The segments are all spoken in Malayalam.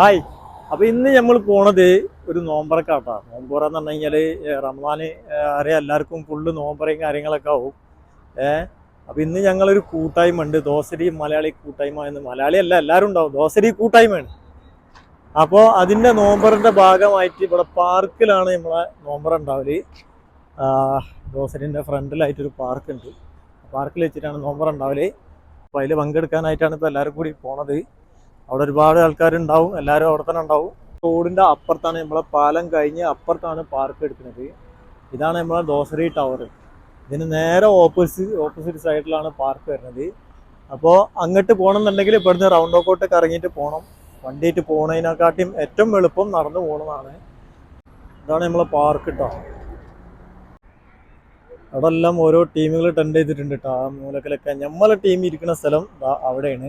ഹായ്. അപ്പൊ ഇന്ന് നമ്മൾ പോണത് ഒരു നോമ്പറക്കാട്ടാ. നോമ്പറ എന്ന് പറഞ്ഞു കഴിഞ്ഞാൽ റമദാന് അറിയാം എല്ലാവർക്കും ഫുള്ള് നോമ്പറയും കാര്യങ്ങളൊക്കെ ആവും. ഏഹ് അപ്പൊ ഇന്ന് ഞങ്ങളൊരു കൂട്ടായ്മ ഉണ്ട്. ദോശരി മലയാളി കൂട്ടായ്മ എന്ന് മലയാളി അല്ല എല്ലാവരും ഉണ്ടാവും. ദോസരി കൂട്ടായ്മയാണ്. അപ്പോൾ അതിന്റെ നോമ്പറിന്റെ ഭാഗമായിട്ട് ഇവിടെ പാർക്കിലാണ് നമ്മളെ നോമ്പറ ഉണ്ടാവൽ. ആ, ദോസരിന്റെ ഫ്രണ്ടിലായിട്ടൊരു പാർക്ക് ഉണ്ട് പാർക്കിൽ വെച്ചിട്ടാണ് നോമ്പറ ഉണ്ടാവൽ. അപ്പോൾ അതിൽ പങ്കെടുക്കാനായിട്ടാണ് ഇപ്പോൾ എല്ലാവരും കൂടി പോണത്. അവിടെ ഒരുപാട് ആൾക്കാരുണ്ടാവും എല്ലാവരും അവിടെ തന്നെ ഉണ്ടാവും. റോഡിന്റെ അപ്പുറത്താണ് നമ്മളെ പാലം കഴിഞ്ഞ് അപ്പുറത്താണ് പാർക്ക് എടുക്കുന്നത്. ഇതാണ് നമ്മളെ ദോസരി ടവർ ഇതിന് നേരെ ഓപ്പോസിറ്റ് ഓപ്പോസിറ്റ് സൈഡിലാണ് പാർക്ക് വരുന്നത്. അപ്പോൾ അങ്ങോട്ട് പോകണം എന്നുണ്ടെങ്കിൽ ഇവിടുന്ന് റൗണ്ട് ഓക്കോട്ട് ഇറങ്ങിയിട്ട് പോകണം. വണ്ടിയിട്ട് പോകുന്നതിനെക്കാട്ടിയും ഏറ്റവും എളുപ്പം നടന്നു പോകണതാണ്. ഇതാണ് നമ്മളെ പാർക്ക് കേട്ടോ അവിടെ എല്ലാം ഓരോ ടീമുകൾ ടെൻഡ് ചെയ്തിട്ടുണ്ട് കേട്ടോ ആ മൂലക്കിലൊക്കെ. നമ്മളെ ടീം ഇരിക്കുന്ന സ്ഥലം അവിടെയാണ്.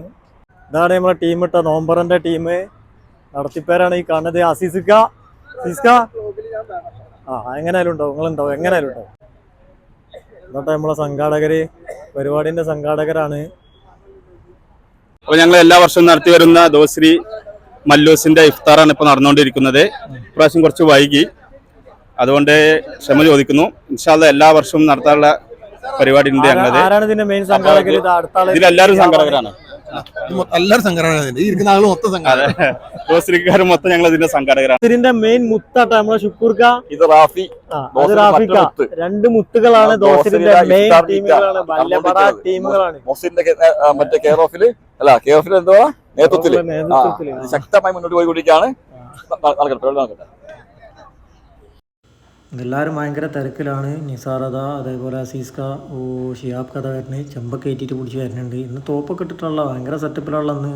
ഇതാണ് നമ്മളെ ടീം ഇട്ട നോമ്പറിന്റെ ടീം നടത്തിപ്പേരാണ് ഈ കാണുന്നത്. അസീസിക്ക അസീസ്ക ആ എങ്ങനെയാലും ഉണ്ടാവും. നിങ്ങളുണ്ടാവും. എങ്ങനെയാലും ഉണ്ടാവും. എന്നിട്ട് നമ്മളെ സംഘാടകര് പരിപാടിന്റെ സംഘാടകരാണ്. അപ്പൊ ഞങ്ങൾ എല്ലാ വർഷവും നടത്തി വരുന്ന ദോശ്രീ മല്ലൂസിന്റെ ഇഫ്താറാണ് ഇപ്പൊ നടന്നുകൊണ്ടിരിക്കുന്നത്. ഇപ്രാവശ്യം കുറച്ച് വൈകി. അതുകൊണ്ട് ക്ഷമ ചോദിക്കുന്നു. ഇൻഷാല്ല എല്ലാ വർഷവും നടത്താനുള്ള പരിപാടി ഉണ്ട് ഞങ്ങളത്. ഇതിലെല്ലാവരും സംഘടകരാണ്. എല്ലാവരും സംഘടന ഈ ഇരിക്കുന്ന ആളും മൊത്തം ദോശ്രീക്കാർ മൊത്തം ഞങ്ങൾ ഇതിന്റെ സംഘടകരാണ്. ഇതിന്റെ മെയിൻ മുത്താട്ട നമ്മളെ ഷുക്കൂർക്ക. ഇത് റാഫി. അത് റാഫിക്ക. രണ്ട് മുത്തുകളാണ് ദോസരിന്റെ മെയിൻ ടീമുകളാണ് മീറ്റാ. വല്യപട ടീമുകളാണ് മറ്റേ കെയർ ഓഫിൽ അല്ല കെയർ ഓഫിൽ എന്തുവാ? നേതൃത്വത്തിൽ. ശക്തമായി മുന്നോട്ട് പോയിക്കൊണ്ടിരിക്കുകയാണ്. ന- നടക്കട്ടെ നടക്കട്ടെ. എല്ലാവരും ഭയങ്കര തിരക്കിലാണ്. നിസാറത അതേപോലെ അസീസ്ക ഓ ഷിയാബ് കഥ വരുന്നത് ചെമ്പൊക്കെ ഏറ്റിട്ട് പിടിച്ച് വരുന്നുണ്ട്. ഇന്ന് തോപ്പൊക്കെ ഇട്ടിട്ടുള്ള ഭയങ്കര സെറ്റപ്പിലുള്ള അന്ന്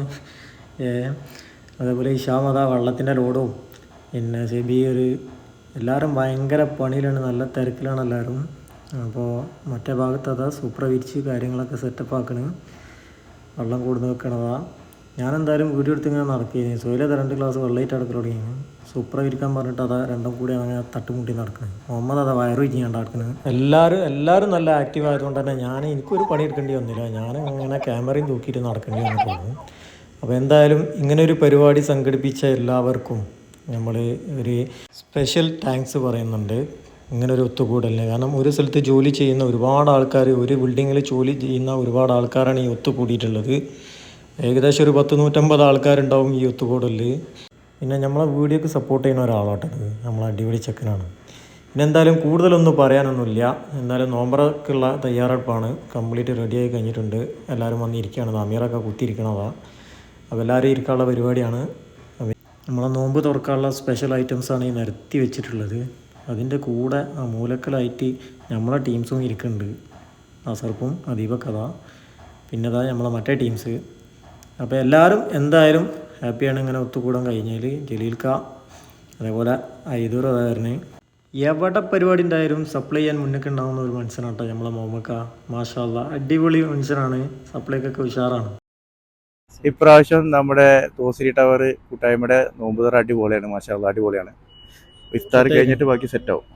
അതേപോലെ ഇഷാം അതാ വള്ളത്തിന്റെ ലോഡും. പിന്നെ സെബിയർ എല്ലാവരും ഭയങ്കര പണിയിലാണ്. നല്ല തിരക്കിലാണ് എല്ലാവരും. അപ്പോൾ മറ്റേ ഭാഗത്ത് അതാ സൂപ്പർ വിരിച്ച് കാര്യങ്ങളൊക്കെ സെറ്റപ്പ് ആക്കണ്. വെള്ളം കൂടുന്ന വെക്കണതാ ഞാൻ എന്തായാലും വീഡിയോ എടുത്ത് ഇങ്ങനെ നടക്കുകയായിരുന്നു സോയിലെ രണ്ട് ഗ്ലാസ് വെള്ളമായിട്ട് അടുക്കള തുടങ്ങിയിരുന്നു സൂപ്പർ ഇരിക്കാൻ പറഞ്ഞിട്ട് അതാ രണ്ടും കൂടി അങ്ങനെ തട്ടുമുട്ടി നടക്കുന്നത് മുഹമ്മദ് അതാ വയറ് ചെയ്യാണ്ട് നടക്കുന്നത് എല്ലാവരും എല്ലാവരും നല്ല ആക്റ്റീവ് ആയതുകൊണ്ട് തന്നെ ഞാൻ എനിക്കൊരു പണി എടുക്കേണ്ടി വന്നില്ല. ഞാൻ അങ്ങനെ ക്യാമറയും തൂക്കിയിട്ട് നടക്കേണ്ടി വന്നിട്ടുള്ളൂ. അപ്പോൾ എന്തായാലും ഇങ്ങനെ ഒരു പരിപാടി സംഘടിപ്പിച്ച എല്ലാവർക്കും നമ്മൾ ഒരു സ്പെഷ്യൽ താങ്ക്സ് പറയുന്നുണ്ട്. ഇങ്ങനെ ഒരു ഒത്തുകൂടലിന്. കാരണം ഒരു സ്ഥലത്ത് ജോലി ചെയ്യുന്ന ഒരുപാട് ആൾക്കാർ ഒരു ബിൽഡിങ്ങിൽ ജോലി ചെയ്യുന്ന ഒരുപാട് ആൾക്കാരാണ് ഈ ഒത്തുകൂടിയിട്ടുള്ളത്. ഏകദേശം ഒരു പത്ത് നൂറ്റമ്പത് ആൾക്കാരുണ്ടാവും ഈ ഒത്തുകൂടലിൽ പിന്നെ നമ്മളെ വീഡിയോക്ക് സപ്പോർട്ട് ചെയ്യുന്ന ഒരാളാട്ടത് നമ്മളെ അടിപൊളി ചെക്കനാണ്. പിന്നെ എന്തായാലും കൂടുതലൊന്നും പറയാനൊന്നുമില്ല. എന്തായാലും നോമ്പറക്കുള്ള തയ്യാറെടുപ്പാണ്. കംപ്ലീറ്റ് റെഡിയായി കഴിഞ്ഞിട്ടുണ്ട്. എല്ലാവരും വന്നിരിക്കുകയാണ് അമീറൊക്കെ കുത്തിയിരിക്കണതാ. അപ്പോൾ എല്ലാവരും ഇരിക്കാനുള്ള പരിപാടിയാണ്. നമ്മളെ നോമ്പ് തുറക്കാനുള്ള സ്പെഷ്യൽ ഐറ്റംസാണ് ഈ നിരത്തി വെച്ചിട്ടുള്ളത്. അതിന്റെ കൂടെ ആ മൂലക്കലായിട്ട് നമ്മളെ ടീംസും ഇരിക്കുന്നുണ്ട്. നസർപ്പും അദീപക്കഥ പിന്നെ അതാ നമ്മളെ മറ്റേ ടീംസ് അപ്പോൾ എല്ലാവരും എന്തായാലും ഹാപ്പിയാണ് ഇങ്ങനെ ഒത്തുകൂടാൻ കഴിഞ്ഞാൽ ജലീൽക്ക അതേപോലെ ഐദൂർ അതായിരുന്നു. എവിടെ പരിപാടി ഉണ്ടായാലും സപ്ലൈ ചെയ്യാൻ മുന്നൊക്കെ ഉണ്ടാകുന്ന ഒരു മനുഷ്യനാട്ടോ നമ്മളെ മോമക്ക മാഷാല്ല അടിപൊളി മനുഷ്യനാണ്. സപ്ലൈക്കൊക്കെ ഉഷാറാണ്. ഇപ്രാവശ്യം നമ്മുടെ തോസിരി ടവർ കൂട്ടായ്മയുടെ നോമ്പ് തറ അടിപൊളിയാണ് മാഷാ അടിപൊളിയാണ്. ഇഫ്താർ കഴിഞ്ഞിട്ട് ബാക്കി സെറ്റ് ആവും.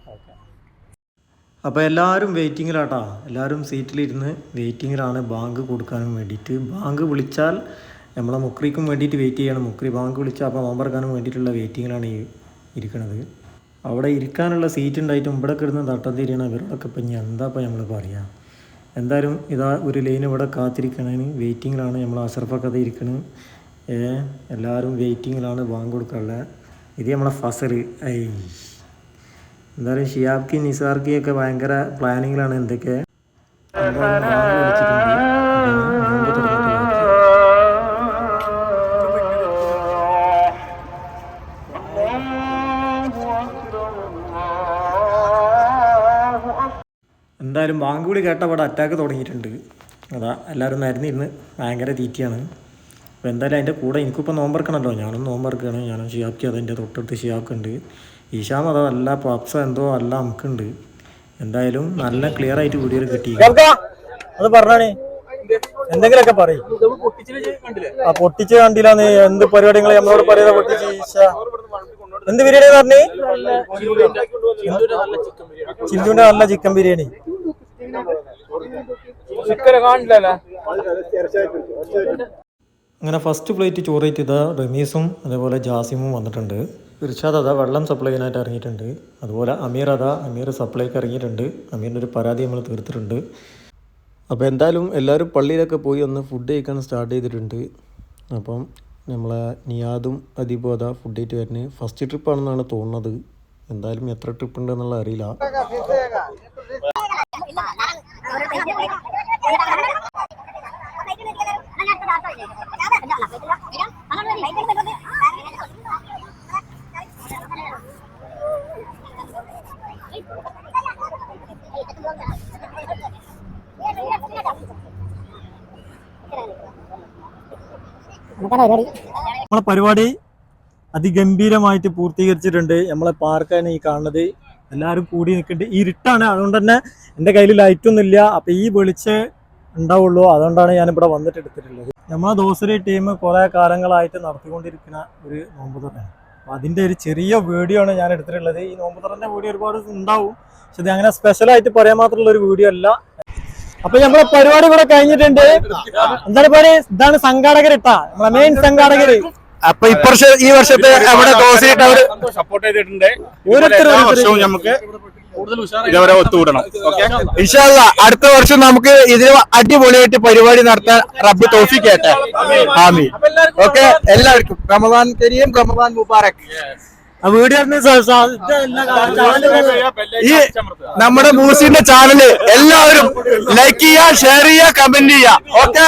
അപ്പോൾ എല്ലാവരും വെയിറ്റിങ്ങിലാട്ടാ എല്ലാവരും സീറ്റിലിരുന്ന് വെയിറ്റിങ്ങിലാണ് ബാങ്ക് കൊടുക്കാനും വേണ്ടിയിട്ട്. ബാങ്ക് വിളിച്ചാൽ നമ്മളെ മുക്രിക്കും വേണ്ടിയിട്ട് വെയിറ്റ് ചെയ്യണം. മുക്രി ബാങ്ക് വിളിച്ച അപ്പോൾ നോമ്പറക്കാനും വേണ്ടിയിട്ടുള്ള വെയിറ്റിങ്ങിലാണ് ഈ ഇരിക്കുന്നത് അവിടെ ഇരിക്കാനുള്ള സീറ്റ് ഉണ്ടായിട്ട് ഇവിടെ കിടന്ന് തട്ടം തിരിയണ ഇവരോടൊക്കെ ഇപ്പം ഇനി എന്താ ഇപ്പം നമ്മൾ പറയുക എന്തായാലും ഇതാ ഒരു ലൈൻ ഇവിടെ കാത്തിരിക്കണതിന് വെയിറ്റിങ്ങിലാണ് നമ്മൾ അസർഫൊക്കെ ഏ എല്ലാവരും വെയിറ്റിങ്ങിലാണ് ബാങ്ക് കൊടുക്കാനുള്ള. ഇത് നമ്മളെ ഫസൽ ഐ. എന്തായാലും ഷിയാബ്ക്ക് നിസാർക്കിയൊക്കെ ഭയങ്കര പ്ലാനിങ്ങിലാണ് എന്തൊക്കെ. എന്തായാലും ബാങ്ക് കൂടി കേട്ട അവിടെ അറ്റാക്ക് തുടങ്ങിയിട്ടുണ്ട്. അതാ എല്ലാവരും നിരന്നിരുന്ന് ഭയങ്കര തീറ്റിയാണ്. അപ്പോൾ എന്തായാലും അതിന്റെ കൂടെ എനിക്കിപ്പോൾ നോമ്പറക്കണമല്ലോ ഞാനും നോമ്പറക്കാണ്. ഞാനും ഷിയാബ്ക്ക് അതിന്റെ തൊട്ടടുത്ത് ഷിയാക്കുണ്ട് ഉണ്ട്. ഈശാം അല്ല നല്ല പപ്സ എന്തോ അല്ല നമുക്കുണ്ട് എന്തായാലും നല്ല ക്ലിയർ ആയിട്ട് വീഡിയോ കിട്ടി അത് പറഞ്ഞാണേ. എന്തെങ്കിലുമൊക്കെ പറയും. ആ പൊട്ടിച്ച് കണ്ടില്ലാന്ന് എന്ത് പരിപാടികൾ നമ്മളോട് പറയുന്ന പൊട്ടിച്ച് ഈശ. എന്ത് ബിരിയാണി പറഞ്ഞേ? ചിന്തുവിന്റെ നല്ല ചിക്കൻ ബിരിയാണി. അങ്ങനെ ഫസ്റ്റ് പ്ലേറ്റ് ചോറേറ്റ് ഇതാ റമീസും അതേപോലെ ജാസിമും വന്നിട്ടുണ്ട്. ഇർഷാദ് അതാ വെള്ളം സപ്ലൈ ചെയ്യാനായിട്ട് ഇറങ്ങിയിട്ടുണ്ട്. അതുപോലെ അമീർ അതാ അമീർ സപ്ലൈക്ക് ഇറങ്ങിയിട്ടുണ്ട്. അമീറിന്റെ ഒരു പരാതി നമ്മൾ തീർത്തിട്ടുണ്ട്. അപ്പോൾ എന്തായാലും എല്ലാവരും പള്ളിയിലൊക്കെ പോയി ഒന്ന് ഫുഡ് കഴിക്കാൻ സ്റ്റാർട്ട് ചെയ്തിട്ടുണ്ട്. അപ്പം നമ്മളെ നിയാദും അദീബും അതാ ഫുഡ് ആയിട്ട് വരുന്നത്. ഫസ്റ്റ് ട്രിപ്പാണെന്നാണ് തോന്നുന്നത്. എന്തായാലും എത്ര ട്രിപ്പ് ഉണ്ടെന്നുള്ള അറിയില്ല. നമ്മളെ പരിപാടി അതിഗംഭീരമായിട്ട് പൂർത്തീകരിച്ചിട്ടുണ്ട്. നമ്മളെ പാർക്കാണ് ഈ കാണുന്നത്. എല്ലാവരും കൂടി നിൽക്കേണ്ടി. ഇരുട്ടാണ്. അതുകൊണ്ട് തന്നെ എന്റെ കയ്യിൽ ലൈറ്റൊന്നും ഇല്ല. അപ്പം ഈ വെളിച്ച് ഉണ്ടാവുള്ളൂ. അതുകൊണ്ടാണ് ഞാനിവിടെ വന്നിട്ട് എടുത്തിട്ടുള്ളത്. നമ്മളെ ദോസരി ടീം കുറേ കാലങ്ങളായിട്ട് നടത്തിക്കൊണ്ടിരിക്കുന്ന ഒരു നോമ്പ് തുറയാണ് അപ്പം അതിന്റെ ഒരു ചെറിയ വീഡിയോ ആണ് ഞാൻ എടുത്തിട്ടുള്ളത്. ഈ നോമ്പ് തുറന്റെ വീഡിയോ ഒരുപാട് ഉണ്ടാവും. പക്ഷെ ഇത് അങ്ങനെ സ്പെഷ്യലായിട്ട് പറയാൻ മാത്രമുള്ള ഒരു വീഡിയോ അല്ല. അപ്പൊ നമ്മളെ പരിപാടി ഇവിടെ കഴിഞ്ഞിട്ടുണ്ട്. എന്താണ് പേര് ഇതാണ് സംഘാടകരിട്ടാ നമ്മളെ മെയിൻ സംഘാടകര് അപ്പൊ ഇപ്പൊ ഈ വർഷത്തെ നമ്മുടെ ദോശ അവർ സപ്പോർട്ട് ചെയ്തിട്ടുണ്ട്. വർഷവും നമുക്ക് ഇതേവരെ ഒത്തുകൂടണം. ഓക്കെ ഇൻഷാല്ല അടുത്ത വർഷം നമുക്ക് ഇതിന് അടിപൊളിയായിട്ട് പരിപാടി നടത്താൻ റബ്ബ് തോഫിക്കേട്ടെ ആമി ഓക്കെ എല്ലാവർക്കും. റമദാൻ കരീം റമദാൻ മുബാറക്. വീഡിയോ ഈ നമ്മുടെ മൂസിന്റെ ചാനൽ എല്ലാവരും ലൈക്ക് ചെയ്യുക ഷെയർ ചെയ്യുക കമന്റ് ചെയ്യുക. ഓക്കെ